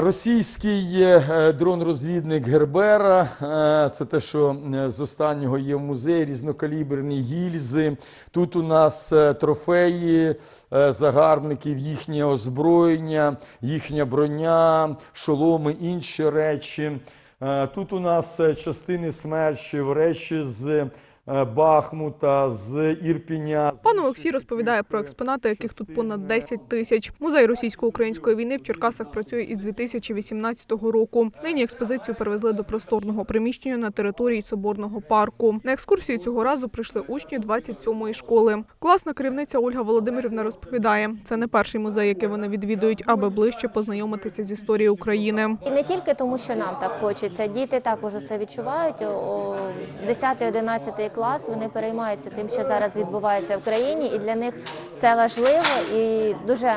Російський е, дрон-розвідник Гербера, е, це те, що е, з останнього є в музеї, різнокаліберні гільзи. Тут у нас трофеї загарбників, їхнє озброєння, їхня броня, шоломи, інші речі. Тут у нас частини смерчів, речі з Бахмута, з Ірпіня. Пан Олексій розповідає про експонати, яких тут понад 10 тисяч. Музей російсько-української війни в Черкасах працює із 2018 року. Нині експозицію перевезли до просторного приміщення на території соборного парку. На екскурсію цього разу прийшли учні 27-ї школи. Класна керівниця Ольга Володимирівна розповідає, це не перший музей, який вони відвідують, аби ближче познайомитися з історією України. І не тільки тому, що нам так хочеться. Діти також усе відчувають. О 10-11 клас вони переймаються тим, що зараз відбувається в країні, і для них це важливо і дуже.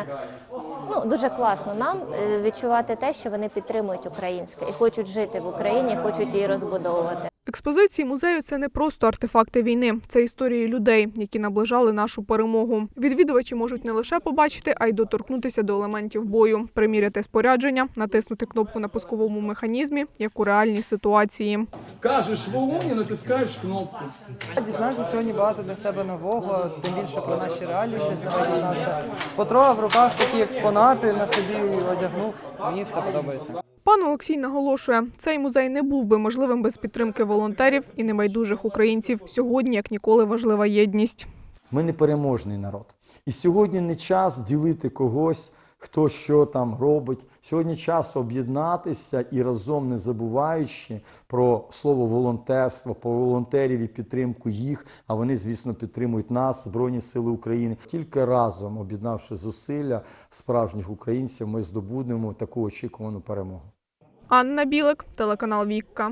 Ну, дуже класно нам е, відчувати те, що вони підтримують українське і хочуть жити в Україні, хочуть її розбудовувати. Експозиції музею це не просто артефакти війни, це історії людей, які наближали нашу перемогу. Відвідувачі можуть не лише побачити, а й доторкнутися до елементів бою, приміряти спорядження, натиснути кнопку на пусковому механізмі, як у реальній ситуації. Кажеш вогонь натискаєш кнопку. Дізнався сьогодні багато для себе нового, тим більше про наші реалії щось нове дізнався. Потрогав в руках такі експонати на собі одягнув. Мені все подобається. Пан Олексій наголошує, цей музей не був би можливим без підтримки волонтерів і небайдужих українців. Сьогодні, як ніколи, важлива єдність. Ми непереможний народ. І сьогодні не час ділити когось, хто що там робить. Сьогодні час об'єднатися і разом не забуваючи про слово волонтерство, про волонтерів і підтримку їх. А вони, звісно, підтримують нас, Збройні Сили України. Тільки разом, об'єднавши зусилля справжніх українців, ми здобудемо таку очікувану перемогу. Анна Білик, телеканал Вікка.